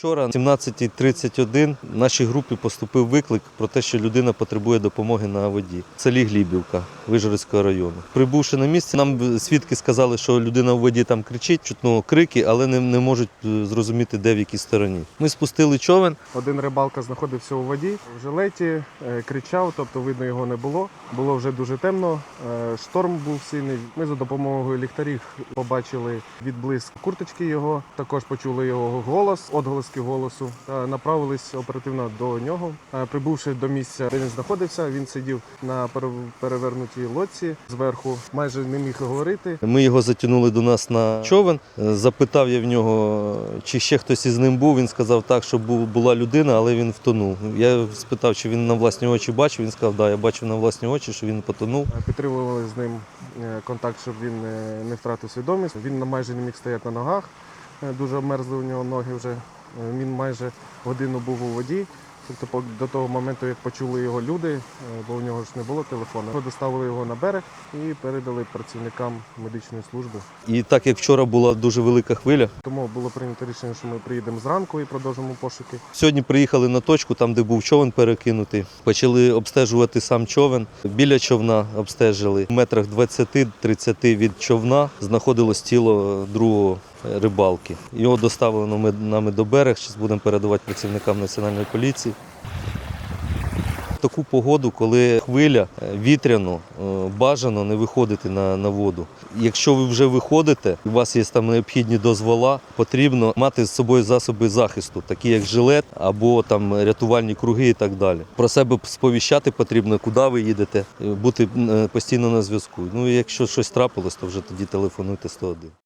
Вчора, 17.31, в нашій групі поступив виклик про те, що людина потребує допомоги на воді. В селі Глібівка Вижгородського району. Прибувши на місце, нам свідки сказали, що людина в воді там кричить, чутно крики, але не, не можуть е, зрозуміти, де в якій стороні. Ми спустили човен. Один рибалка знаходився у воді в жилеті, е, кричав, тобто видно його не було. Було вже дуже темно, е, шторм був сильний. Ми за допомогою ліхтарів побачили відблиск курточки його. Також почули його голос, отголоски голосу. Та направились оперативно до нього. Е, Прибувши до місця, де він знаходився, він сидів на перевернутій лодці зверху, майже не міг говорити. Ми його затягнули до нас на човен. Е, Запитав я в нього, чи ще хтось із ним був. Він сказав так, що була людина, але він втонув. Я спитав, чи він на власні очі бачив. Він сказав, да, я бачив на власні очі, що він потонув. Е, Підтримували з ним е, контакт, щоб він е, не втратив свідомість. Він майже не міг стояти на ногах, е, дуже обмерзли у нього ноги вже. Е, Він майже годину був у воді. Тобто до того моменту, як почули його люди, е, бо у нього ж не було телефону, ми доставили його на берег і передали працівникам медичної служби. І так як вчора була дуже велика хвиля, Тому було прийнято рішення, що ми приїдемо зранку і продовжимо пошуки. Сьогодні приїхали на точку, там, де був човен перекинутий. Почали обстежувати сам човен. Біля човна обстежили. В метрах 20-30 від човна знаходилось тіло другого рибалки. Його доставили нами- нами до берег. Зараз будемо передавати працівникам національної поліції. Таку погоду, коли хвиля е, вітряно, е, бажано не виходити на, на воду. Якщо ви вже виходите, у вас є там необхідні дозвола, потрібно мати з собою засоби захисту, такі як жилет або там рятувальні круги і так далі. Про себе сповіщати потрібно, куди ви їдете, е, бути постійно на зв'язку. Ну і якщо щось трапилось, то вже тоді телефонуйте 101.